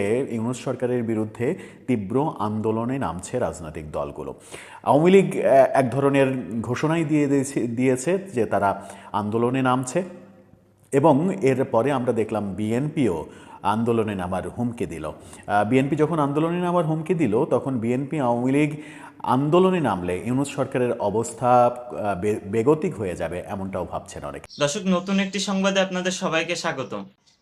ইউনুস সরকারের বিরুদ্ধে তীব্র আন্দোলনে নামছে রাজনৈতিক দলগুলো। আওয়ামী লীগ এক ধরনের ঘোষণাই দিয়ে দিয়েছে- যে তারা আন্দোলনে নামছে এবং এর পরে আমরা দেখলাম বিএনপিও আন্দোলনে নামার হুমকি দিল। বিএনপি যখন আন্দোলনে নামার হুমকি দিল, তখন বিএনপি আওয়ামী লীগ আন্দোলনে নামলে ইউনুস সরকারের অবস্থা বেগতিক হয়ে যাবে এমনটাও ভাবছেন অনেক। দর্শক, নতুন একটি সংবাদে আপনাদের সবাইকে স্বাগতম।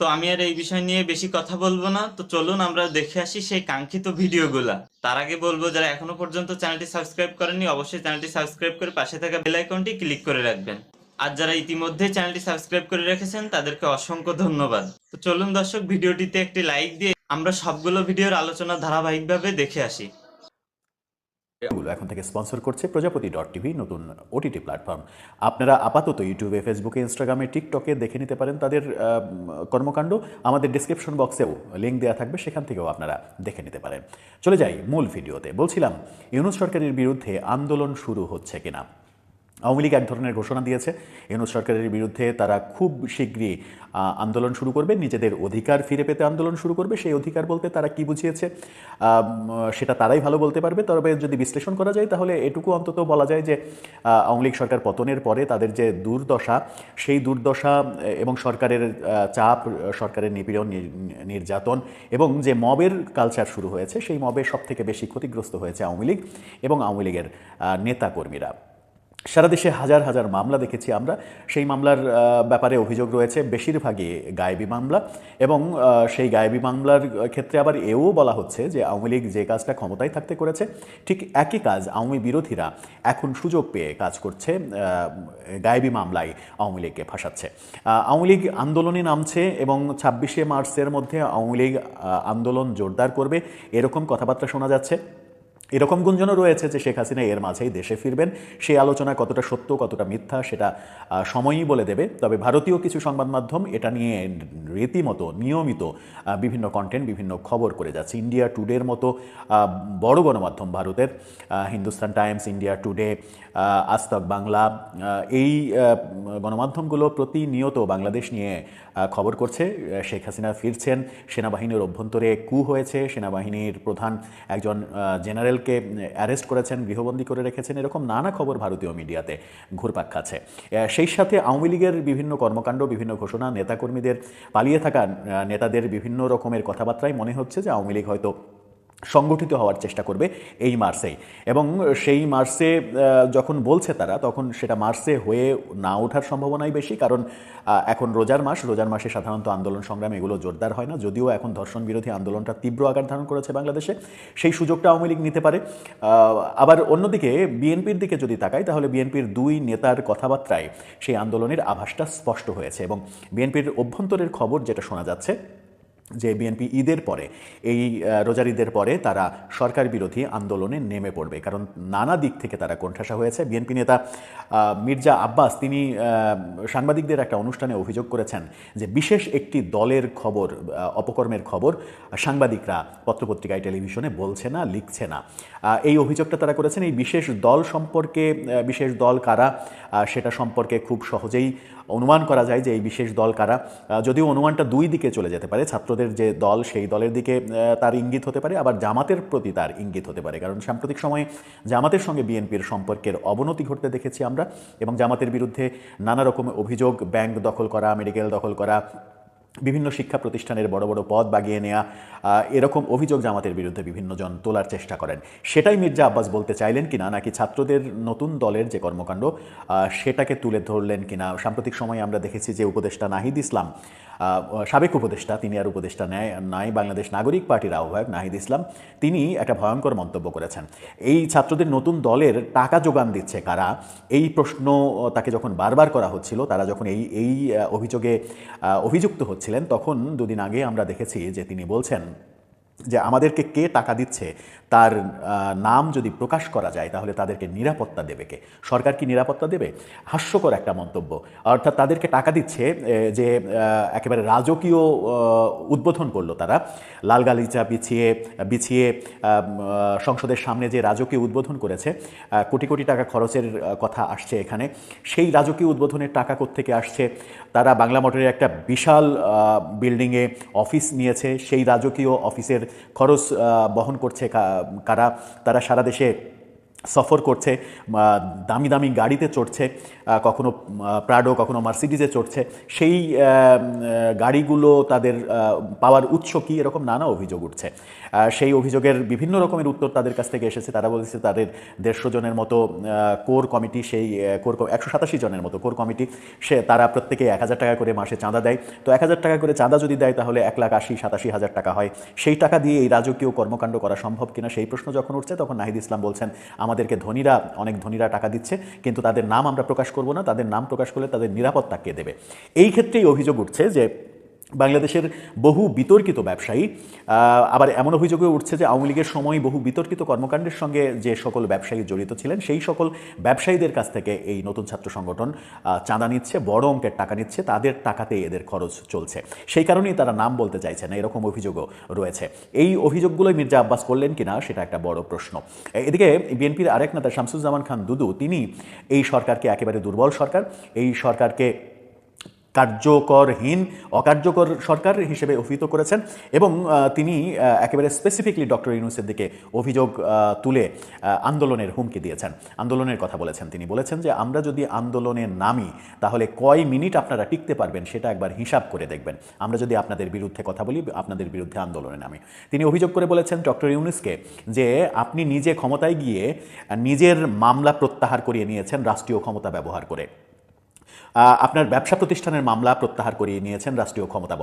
তো আমি আর এই বিষয় নিয়ে বেশি কথা বলব না। তো চলুন আমরা দেখে আসি সেই কাঙ্ক্ষিত ভিডিওগুলা। তার আগে বলব, যারা এখনও পর্যন্ত চ্যানেলটি সাবস্ক্রাইব করেননি, অবশ্যই চ্যানেলটি সাবস্ক্রাইব করে পাশে থাকা বেল আইকনটি ক্লিক করে রাখবেন। আর যারা ইতিমধ্যে চ্যানেলটি সাবস্ক্রাইব করে রেখেছেন, তাদেরকে অসংখ্য ধন্যবাদ। তো চলুন দর্শক, ভিডিওটিতে একটি লাইক দিয়ে আমরা সবগুলো ভিডিওর আলোচনা ধারাবাহিকভাবে দেখে আসি। এগুলো এখন থেকে স্পন্সর করছে প্রজাপতি ডট টিভি, নতুন ওটিটি প্ল্যাটফর্ম আপনারা আপাতত ইউটিউবে ফেসবুকে ইনস্টাগ্রামে টিকটকে দেখে নিতে পারেন তাদের কর্মকাণ্ড। আমাদের ডিসক্রিপশন বক্সেও লিঙ্ক দেওয়া থাকবে, সেখান থেকেও আপনারা দেখে নিতে পারেন। চলে যাই মূল ভিডিওতে বলছিলাম, ইউনুস সরকারের বিরুদ্ধে আন্দোলন শুরু হচ্ছে কিনা? আওয়ামী লীগ এক ধরনের ঘোষণা দিয়েছে। ইউনুস সরকারের বিরুদ্ধে তারা খুব শীঘ্রই আন্দোলন শুরু করবে। নিজেদের অধিকার ফিরে পেতে আন্দোলন শুরু করবে। সেই অধিকার বলতে তারা কি বুঝিয়েছে? সেটা তারাই ভালো বলতে পারবে। তবে যদি বিশ্লেষণ করা যায়, তাহলে এটুকু অন্তত বলা যায় যে আওয়ামী লীগ সরকার পতনের পরে তাদের যে দুর্দশা, সেই দুর্দশা, এবং সরকারের চাপ, সরকারের নিপীড়ন নির- নির্যাতন, এবং যে মবের কালচার শুরু হয়েছে, সেই মবের সব থেকে বেশি ক্ষতিগ্রস্ত হয়েছে আওয়ামী লীগ এবং আওয়ামী লীগের নেতাকর্মীরা। সারা দেশে হাজার হাজার মামলা দেখেছি আমরা। সেই মামলার ব্যাপারে অভিযোগ রয়েছে বেশিরভাগই গায়েবী মামলা এবং সেই গায়েবী মামলার ক্ষেত্রে আবার এও বলা হচ্ছে যে আওয়ামী লীগ যে কাজটা ক্ষমতায় থাকতে করেছে, ঠিক একই কাজ আওয়ামী বিরোধীরা এখন সুযোগ পেয়ে কাজ করছে গায়েবী মামলায় আওয়ামী লীগকে ফাঁসাচ্ছে। আওয়ামী লীগ আন্দোলনে নামছে এবং ছাব্বিশে মার্চের মধ্যে আওয়ামী লীগ আন্দোলন জোরদার করবে, এরকম কথাবার্তা শোনা যাচ্ছে। এরকম গুঞ্জনও রয়েছে যে শেখ হাসিনা এর মাঝেই দেশে ফিরবেন। সেই আলোচনা কতটা সত্য কতটা মিথ্যা সেটা সময়ই বলে দেবে। তবে ভারতীয় কিছু সংবাদ মাধ্যম এটা নিয়ে রীতিমতো নিয়মিত বিভিন্ন কন্টেন্ট বিভিন্ন খবর করে যাচ্ছে। ইন্ডিয়া টুডের মতো বড় গণমাধ্যম ভারতের Hindustan Times India Today ah, Aaj Tak Bangla এই গণমাধ্যমগুলো প্রতিনিয়ত বাংলাদেশ নিয়ে খবর করছে। শেখ হাসিনা ফিরছেন। সেনাবাহিনীর অভ্যন্তরে কু হয়েছে। সেনাবাহিনীর প্রধান একজন আহ, জেনারেলকে অ্যারেস্ট করেছেন, গৃহবন্দী করে রেখেছেন, এরকম নানা খবর ভারতীয় মিডিয়াতে ঘুরপাক খাচ্ছে। সেই সাথে আওয়ামী লীগের বিভিন্ন কর্মকাণ্ড, বিভিন্ন ঘোষণা, নেতাকর্মীদের পালিয়ে থাকা নেতাদের বিভিন্ন রকমের কথাবার্তায় মনে হচ্ছে যে আওয়ামী লীগ হয়তো সংগঠিত হওয়ার চেষ্টা করবে এই মার্সেই এবং সেই মার্সে যখন বলছে তারা, তখন সেটা মার্সে হয়ে না ওঠার সম্ভাবনাই বেশি, কারণ এখন রোজার মাস, রোজার মাসে সাধারণত আন্দোলন সংগ্রাম এগুলো জোরদার হয় না। যদিও এখন ধর্ষণ বিরোধী আন্দোলনটা তীব্র আকার ধারণ করেছে বাংলাদেশে, সেই সুযোগটা আওয়ামী লীগ নিতে পারে। আবার অন্যদিকে বিএনপির দিকে যদি তাকাই, তাহলে বিএনপির দুই নেতার কথাবার্তায় সেই আন্দোলনের আভাসটা স্পষ্ট হয়েছে এবং বিএনপির অভ্যন্তরের খবর যেটা শোনা যাচ্ছে যে বিএনপি ঈদের পরে, এই রোজার ঈদের পরে তারা সরকার বিরোধী আন্দোলনে নেমে পড়বে। কারণ নানা দিক থেকে তারা কোণঠাসা হয়েছে। বিএনপি নেতা মির্জা আব্বাস, তিনি সাংবাদিকদের একটা অনুষ্ঠানে অভিযোগ করেছেন যে বিশেষ একটি দলের খবর অপকর্মের খবর সাংবাদিকরা পত্রপত্রিকায়, টেলিভিশনে বলছে না, লিখছে না। এই অভিযোগটা তারা করেছেন। এই বিশেষ দল সম্পর্কে বিশেষ দল কারা সেটা সম্পর্কে খুব সহজেই অনুমান করা যায় যে এই বিশেষ দল কারা যদিও অনুমানটা দুই দিকে চলে যেতে পারে, ছাত্রদের যে দল সেই দলের দিকে তার ইঙ্গিত হতে পারে, আবার জামাতের প্রতি তার ইঙ্গিত হতে পারে। কারণ সাম্প্রতিক সময়ে জামাতের সঙ্গে বিএনপির সম্পর্কের অবনতি ঘটতে দেখেছি আমরা, এবং জামাতের বিরুদ্ধে নানা রকম অভিযোগ, ব্যাংক দখল করা, মেডিকেল দখল করা বিভিন্ন শিক্ষা প্রতিষ্ঠানের বড় বড় পদ বাগিয়ে নেওয়া এরকম অভিযোগ জামাতের বিরুদ্ধে বিভিন্ন জন তোলার চেষ্টা করেন। সেটাই মির্জা আব্বাস বলতে চাইলেন কিনা, নাকি ছাত্রদের নতুন দলের যে কর্মকাণ্ড সেটাকে তুলে ধরলেন কিনা? সাম্প্রতিক সময়ে আমরা দেখেছি যে উপদেষ্টা নাহিদ ইসলাম সাবেক উপদেষ্টা, তিনি আর উপদেষ্টা নেয় নাই, বাংলাদেশ নাগরিক পার্টির আহ্বায়ক নাহিদ ইসলাম, তিনি একটা ভয়ঙ্কর মন্তব্য করেছেন। এই ছাত্রদের নতুন দলের টাকা যোগান দিচ্ছে কারা? এই প্রশ্ন তাকে যখন বারবার করা হচ্ছিল, তারা যখন এই এই অভিযোগে অভিযুক্ত হচ্ছিলেন তখন দুদিন আগে আমরা দেখেছি যে তিনি বলছেন যে আমাদেরকে কে টাকা দিচ্ছে, তার নাম যদি প্রকাশ করা যায়, তাহলে তাদেরকে নিরাপত্তা দেবে কে? সরকার কি নিরাপত্তা দেবে? হাস্যকর একটা মন্তব্য। অর্থাৎ তাদেরকে টাকা দিচ্ছে যে একেবারে রাজকীয় উদ্বোধন করল তারা। লাল গালিচা বিছিয়ে বিছিয়ে সংসদের সামনে যে রাজকীয় উদ্বোধন করেছে কোটি কোটি টাকা খরচের কথা আসছে এখানে। সেই রাজকীয় উদ্বোধনের টাকা থেকে আসছে? তারা বাংলা মোটরের একটা বিশাল বিল্ডিংয়ে অফিস নিয়েছে। সেই রাজকীয় অফিসের খরচ বহন করছে কারা? তারা সারা দেশে সফর করছে দামি দামি গাড়িতে চড়ছে কখনো প্রাডো কখনো মার্সিডিজে চড়ছে, সেই গাড়িগুলো তাদের পাওয়ার উৎস কি এরকম নানা অভিযোগ উঠছে। সেই অভিযোগের বিভিন্ন রকমের উত্তর তাদের কাছ থেকে এসেছে। তারা বলেছে তাদের দেড়শো জনের মতো কোর কমিটি, সেই কোর একশো সাতাশি জনের মতো কোর কমিটি, সে, তারা প্রত্যেকে এক হাজার টাকা করে মাসে চাঁদা দেয়। তো এক হাজার টাকা করে চাঁদা যদি দেয় তাহলে এক লাখ আশি, সাতাশি হাজার টাকা হয়। সেই টাকা দিয়ে এই রাজকীয় কর্মকাণ্ড করা সম্ভব কিনা সেই প্রশ্ন যখন উঠছে, তখন নাহিদ ইসলাম বলছেন আমাদেরকে ধনীরা, অনেক ধনীরা টাকা দিচ্ছে, কিন্তু তাদের নাম আমরা প্রকাশ করব না, তাদের নাম প্রকাশ করলে তাদের নিরাপত্তা কে দেবে? এই ক্ষেত্রেই অভিযোগ উঠছে যে বাংলাদেশের বহু বিতর্কিত ব্যবসায়ী আবার এমন অভিযোগে উঠছে যে আওয়ামী লীগের সময় বহু বিতর্কিত কর্মকাণ্ডের সঙ্গে যে সকল ব্যবসায়ী জড়িত ছিলেন, সেই সকল ব্যবসায়ীদের কাছ থেকে এই নতুন ছাত্র সংগঠন চাঁদা নিচ্ছে, বড় অঙ্কের টাকা নিচ্ছে, তাদের টাকাতেই এদের খরচ চলছে। সেই কারণেই তারা নাম বলতে চাইছে না, এরকম অভিযোগও রয়েছে। এই অভিযোগগুলোই মির্জা আব্বাস করলেন কিনা, সেটা একটা বড় প্রশ্ন। এদিকে বিএনপির আরেক নেতা শামসুজ্জামান খান দুদু, তিনি এই সরকারকে একেবারে দুর্বল সরকার, এই সরকারকে কার্যকরহীন, অকার্যকর সরকার হিসেবে অভিহিত করেছেন এবং তিনি একেবারে স্পেসিফিকলি ডক্টর ইউনুসের দিকে অভিযোগ তুলে আন্দোলনের হুমকি দিয়েছেন। আন্দোলনের কথা বলেছেন। তিনি বলেছেন যে, আমরা যদি আন্দোলনে নামি, তাহলে কয় মিনিট আপনারা টিকতে পারবেন সেটা একবার হিসাব করে দেখবেন। আমরা যদি আপনাদের বিরুদ্ধে কথা বলি, আপনাদের বিরুদ্ধে আন্দোলনে নামি। তিনি অভিযোগ করে বলেছেন ডক্টর ইউনুসকে যে, আপনি নিজে ক্ষমতায় গিয়ে নিজের মামলা প্রত্যাহার করিয়ে নিয়েছেন রাষ্ট্রীয় ক্ষমতা ব্যবহার করে। আপনার ব্যবসা প্রতিষ্ঠানের মামলা প্রত্যাহার করিয়ে নিয়েছেন রাষ্ট্রীয় ক্ষমতা